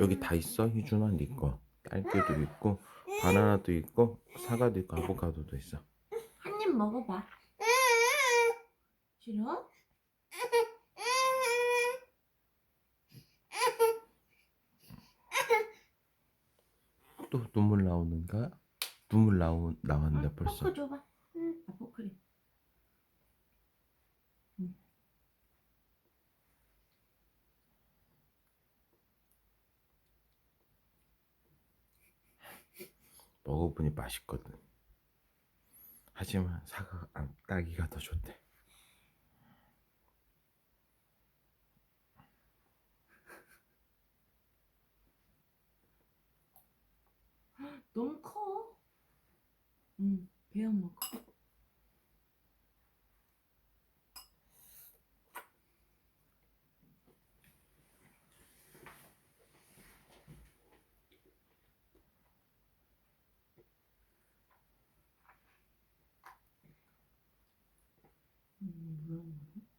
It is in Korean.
여기 다 있어 희준아 니거 딸기도 있고 바나나도 있고 사과도 있고 아보카도도 있어 한 입 먹어봐. 싫어? 또 눈물 나오는가? 눈물 나오, 나왔는데 응, 벌써 포크 줘봐. 아, 포크래. 먹어보니 맛있거든 하지만 사과 아, 딸기가 더 좋대 너무 커. 응, 배워 먹어. room